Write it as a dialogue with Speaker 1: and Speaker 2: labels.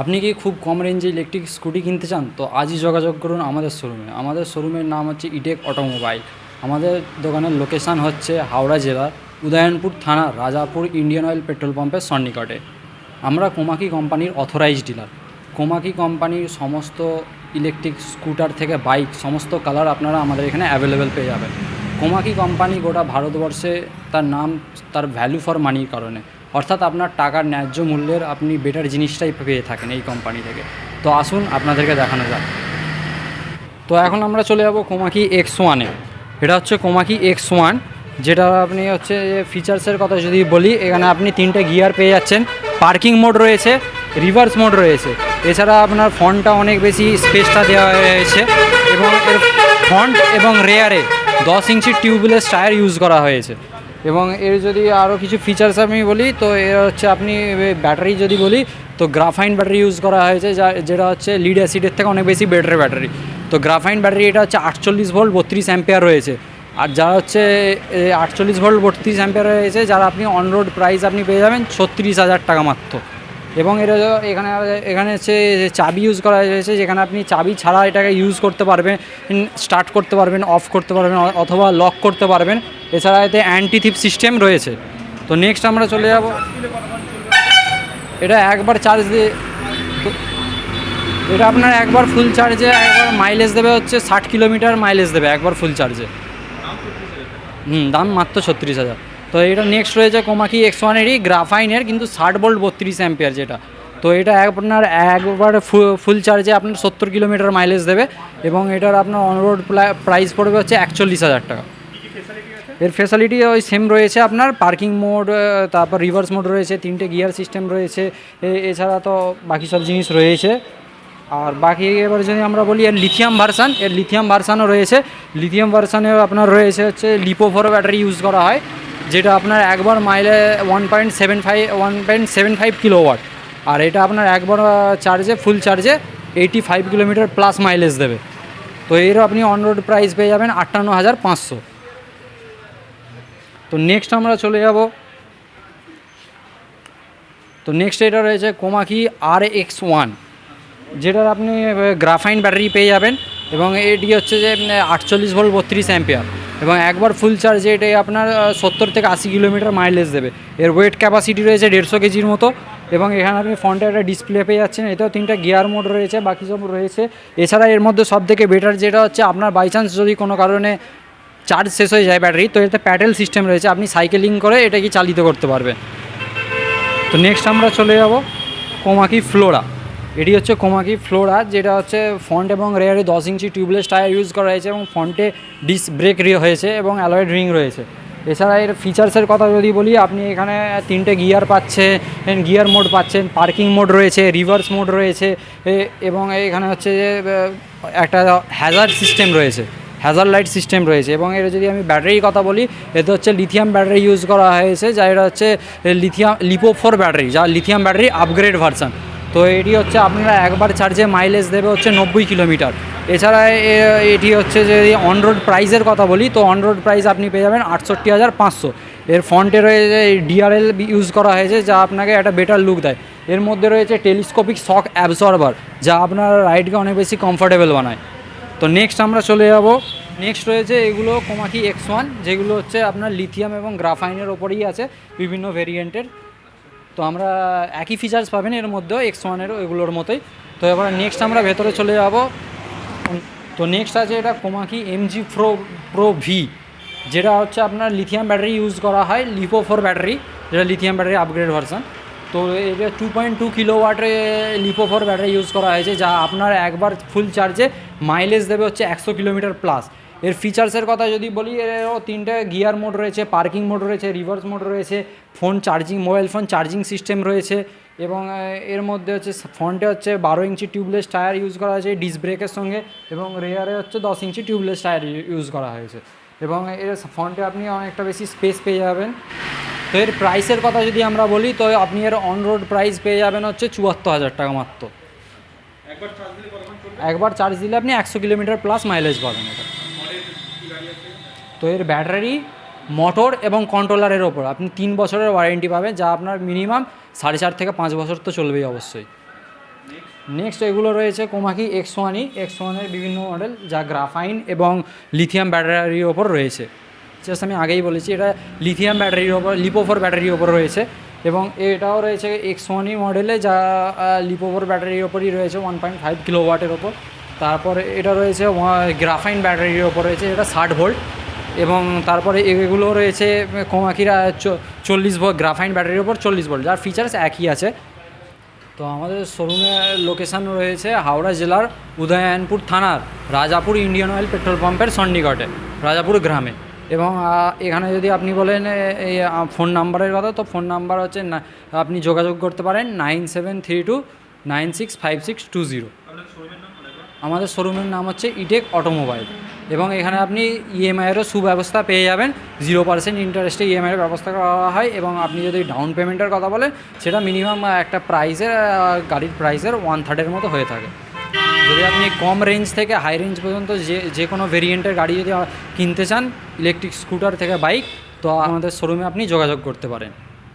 Speaker 1: আপনি কি খুব কম রেঞ্জে ইলেকট্রিক স্কুটি কিনতে চান? তো আজই যোগাযোগ করুন আমাদের শোরুমে আমাদের শোরুমের নাম হচ্ছে ইটেক অটোমোবাইল আমাদের দোকানের লোকেশান হচ্ছে হাওড়া জেলার উদয়নপুর থানা, রাজাপুর ইন্ডিয়ান অয়েল পেট্রোল পাম্পের সন্নিকটে। আমরা কোমাকি কোম্পানির অথরাইজ ডিলার কোমাকি কোম্পানির সমস্ত ইলেকট্রিক স্কুটার থেকে বাইক সমস্ত কালার আপনারা আমাদের এখানে অ্যাভেলেবেল পেয়ে যাবেন। কোমাকি কোম্পানি গোটা ভারতবর্ষে তার নাম, তার ভ্যালু ফর মানির কারণে। অর্থাৎ আপনার টাকার ন্যায্য মূল্যের আপনি বেটার জিনিসটাই পেয়ে থাকেন এই কোম্পানি থেকে। তো আসুন আপনাদেরকে দেখানো যাক। তো এখন আমরা চলে যাব কোমাকি এক্স ওয়ানে এটা হচ্ছে কোমাকি এক্স ওয়ান যেটা আপনি হচ্ছে ফিচার্সের কথা যদি বলি, এখানে আপনি তিনটে গিয়ার পেয়ে যাচ্ছেন। পার্কিং মোড রয়েছে রিভার্স মোড রয়েছে। এছাড়া আপনার ফ্রন্টটা অনেক বেশি স্পেসটা দেওয়া হয়েছে এবং এর ফ্রন্ট এবং রেয়ারে দশ ইঞ্চি টিউবলেস টায়ার ইউজ করা হয়েছে। এবং এর যদি আরও কিছু ফিচার্স আমি বলি, তো এর হচ্ছে আপনি ব্যাটারি যদি বলি, তো গ্রাফাইন ব্যাটারি ইউজ করা হয়েছে, যা, যেটা হচ্ছে লিড অ্যাসিডের থেকে অনেক বেশি বেটার ব্যাটারি তো গ্রাফাইন ব্যাটারি এটা হচ্ছে আটচল্লিশ ভোল্ট বত্রিশ অ্যাম্পেয়ার রয়েছে। আর যা হচ্ছে আটচল্লিশ ভোল্ট বত্রিশ অ্যাম্পেয়ার রয়েছে, যারা আপনি অনরোড প্রাইস আপনি পেয়ে যাবেন ছত্রিশ হাজার টাকা মাত্র। এবং এটা এখানে এখানে হচ্ছে চাবি ইউজ করা হয়েছে, যেখানে আপনি চাবি ছাড়া এটাকে ইউজ করতে পারবেন স্টার্ট করতে পারবেন অফ করতে পারবেন অথবা লক করতে পারবেন। এছাড়া এতে অ্যান্টি থিপ সিস্টেম রয়েছে। তো নেক্সট আমরা চলে যাব। এটা একবার চার্জ দিয়ে এটা আপনার একবার ফুল চার্জে একবার মাইলেজ দেবে হচ্ছে ষাট কিলোমিটার মাইলেজ দেবে একবার ফুল চার্জে হুম, দাম মাত্র ছত্রিশ হাজার। তো এটা নেক্সট রয়েছে কোমাকি এক্স ওয়ানেরই গ্রাফাইনের কিন্তু ষাট বোল্ট বত্রিশ অ্যাম্পিয়ার যেটা। তো এটা আপনার একবার ফুল চার্জে আপনার সত্তর কিলোমিটার মাইলেজ দেবে এবং এটার আপনার অনরোড প্রাইস পড়বে হচ্ছে একচল্লিশ হাজার টাকা। এর ফেসিলিটি ওই সেম রয়েছে আপনার পার্কিং মোড তারপর রিভার্স মোড রয়েছে, তিনটে গিয়ার সিস্টেম রয়েছে এছাড়া তো বাকি সব জিনিস রয়েছে। আর বাকি এবার যদি আমরা বলি এর লিথিয়াম ভার্সান এর লিথিয়াম ভার্সানও রয়েছে। লিথিয়াম ভার্সানেও আপনার রয়েছে হচ্ছে লিপো ফোর ব্যাটারি ইউজ করা হয়। যেটা আপনার একবার মাইলে one point seven five one point seven five kilowatt আর এটা আপনার একবার চার্জে ফুল চার্জে eighty five kilometre plus mileage দেবে। তো এর আপনি অন রোড প্রাইস পেয়ে যাবেন আটান্ন হাজার পাঁচশো। তো নেক্সট আমরা চলে যাব। তো নেক্সট এটা রয়েছে কোমাকি আর এক্স ওয়ান যেটার আপনি গ্রাফাইন ব্যাটারি পেয়ে যাবেন। এবং এটি হচ্ছে যে আটচল্লিশ ভোল্ট বত্রিশ অ্যাম্পিয়ার এবং একবার ফুল চার্জে এটাই আপনার সত্তর থেকে আশি কিলোমিটার মাইলেজ দেবে। এর ওয়েট ক্যাপাসিটি রয়েছে দেড়শো কেজির মতো এবং এখানে আপনি ফ্রন্টে একটা ডিসপ্লে পেয়ে যাচ্ছেন। এতেও তিনটা গিয়ার মোড রয়েছে, বাকি সব রয়েছে। এছাড়া এর মধ্যে সব থেকে বেটার যেটা হচ্ছে আপনার বাই চান্স যদি কোনো কারণে চার্জ শেষ হয়ে যায় ব্যাটারি তো এতে প্যাডেল সিস্টেম রয়েছে। আপনি সাইকেলিং করে এটাকে চালিত করতে পারবেন। তো নেক্সট আমরা চলে যাব কোমাকি, ফ্লোরা। এটি হচ্ছে কোমাকি ফ্লোরা, যেটা হচ্ছে ফন্ট এবং রেয়ারে দশ ইঞ্চি টিউবলেস টায়ার ইউজ করা হয়েছে এবং ফন্টে ডিস ব্রেক হয়েছে এবং অ্যালয়েড রিং রয়েছে। এছাড়া এর ফিচার্সের কথা যদি বলি, আপনি এখানে তিনটে গিয়ার পাচ্ছেন গিয়ার মোড পাচ্ছেন পার্কিং মোড রয়েছে রিভার্স মোড রয়েছে এবং এখানে হচ্ছে যে একটা হ্যাজার সিস্টেম রয়েছে হ্যাজার লাইট সিস্টেম রয়েছে এবং এর যদি আমি ব্যাটারির কথা বলি, এতে হচ্ছে লিথিয়াম ব্যাটারি ইউজ করা হয়েছে, যা এটা হচ্ছে লিথিয়াম লিপো ফোর ব্যাটারি যা লিথিয়াম ব্যাটারি আপগ্রেড ভার্সান তো এটি হচ্ছে আপনারা একবার চার্জে মাইলেজ দেবে হচ্ছে নব্বই কিলোমিটার। এছাড়া এটি হচ্ছে যদি অন রোড প্রাইসের কথা বলি, তো অন রোড প্রাইস আপনি পেয়ে যাবেন আটষট্টি হাজার পাঁচশো। এর ফ্রন্টে রয়েছে ডিআরএল ইউজ করা হয়েছে, যা আপনাকে একটা বেটার লুক দেয়। এর মধ্যে রয়েছে টেলিস্কোপিক শক অ্যাবসর্বার যা আপনার রাইডকে অনেক বেশি কমফোর্টেবল বানায়। তো নেক্সট আমরা চলে যাব। নেক্সট রয়েছে এগুলো কোমাকি এক্স ওয়ান যেগুলো হচ্ছে আপনার লিথিয়াম এবং গ্রাফাইনের ওপরেই আছে, বিভিন্ন ভেরিয়েন্টের তো আমরা একই ফিচার্স পাবেন এর মধ্যেও এক্স ওয়ানেরও এগুলোর মতোই। তো এবার নেক্সট আমরা ভেতরে চলে যাব। তো নেক্সট আছে এটা Komaki MG pro pro V যেটা হচ্ছে আপনার লিথিয়াম ব্যাটারি ইউজ করা হয় লিপো ফোর ব্যাটারি যেটা লিথিয়াম ব্যাটারি আপগ্রেড ভার্সন তো এটা টু পয়েন্ট টু কিলো ওয়াটে লিপো ফোর ব্যাটারি ইউজ করা হয়েছে, যা আপনার একবার ফুল চার্জে মাইলেজ দেবে হচ্ছে একশো কিলোমিটার প্লাস এর ফিচার্সের কথা যদি বলি এরও তিনটে গিয়ার মোড রয়েছে পার্কিং মোড রয়েছে রিভার্স মোড রয়েছে phone charging mobile phone charging system রয়েছে এবং এর মধ্যে হচ্ছে ফ্রন্টে হচ্ছে বারো ইঞ্চি টিউবলেস টায়ার ইউজ করা হয়েছে ডিস ব্রেকের সঙ্গে এবং রেয়ারে হচ্ছে দশ ইঞ্চি টিউবলেস টায়ার ইউজ করা হয়েছে। এবং এর ফ্রন্টে আপনি অনেকটা বেশি স্পেস পেয়ে যাবেন। তো এর প্রাইসের কথা যদি আমরা বলি তো আপনি এর অন রোড প্রাইস পেয়ে যাবেন হচ্ছে চুয়াত্তর হাজার টাকা মাত্র। একবার চার্জ দিলে আপনি একশো কিলোমিটার প্লাস মাইলেজ পাবেন এটা। তো এর ব্যাটারি, মোটর এবং কন্ট্রোলারের ওপর। আপনি তিন বছরের ওয়ারেন্টি পাবেন, যা আপনার মিনিমাম সাড়ে চার থেকে পাঁচ বছর তো চলবেই অবশ্যই। নেক্সট এগুলো রয়েছে কোমাকি এক্স ওয়ানই এক্স ওয়ানের বিভিন্ন মডেল যা গ্রাফাইন এবং লিথিয়াম ব্যাটারির ওপর রয়েছে। জাস্ট আমি আগেই বলেছি, এটা লিথিয়াম ব্যাটারির ওপর লিপোফোর ব্যাটারির ওপর রয়েছে। এবং এটাও রয়েছে এক্স ওয়ানই মডেলে যা লিপোফোর ব্যাটারির ওপরই রয়েছে ওয়ান পয়েন্ট ফাইভ কিলো ওয়াটের ওপর। তারপরে এটা রয়েছে গ্রাফাইন ব্যাটারির ওপর রয়েছে, এটা ষাট ভোল্ট এবং তারপরে এগুলো রয়েছে, কোমাকিরা চল্লিশ ভোল্ট গ্রাফাইন ব্যাটারির ওপর চল্লিশ ভোল্ট, যার ফিচার্স একই আছে। তো আমাদের শোরুমের লোকেশান রয়েছে হাওড়া জেলার উদয়নপুর থানার রাজাপুর ইন্ডিয়ান অয়েল পেট্রোল পাম্পের সন্নিকটে রাজাপুর গ্রামে। এবং এখানে যদি আপনি বলেন এই ফোন নাম্বারের কথা, তো ফোন নাম্বার হচ্ছে না, আপনি যোগাযোগ করতে পারেন nine seven three two nine six five six two zero. আমাদের শোরুমের নাম হচ্ছে ইটেক অটোমোবাইল এবং এখানে আপনি ইএমআইয়েরও সুব্যবস্থা পেয়ে যাবেন। জিরো পার্সেন্ট ইন্টারেস্টে ইএমআইয়ের ব্যবস্থা করা হয় এবং আপনি যদি ডাউন পেমেন্টের কথা বলেন, সেটা মিনিমাম একটা প্রাইসের গাড়ির প্রাইসের ওয়ান থার্ডের মতো হয়ে থাকে। যদি আপনি কম রেঞ্জ থেকে হাই রেঞ্জ পর্যন্ত যে যে কোনো ভেরিয়েন্টের গাড়ি যদি কিনতে চান ইলেকট্রিক স্কুটার থেকে বাইক তো আমাদের শোরুমে আপনি যোগাযোগ করতে পারেন।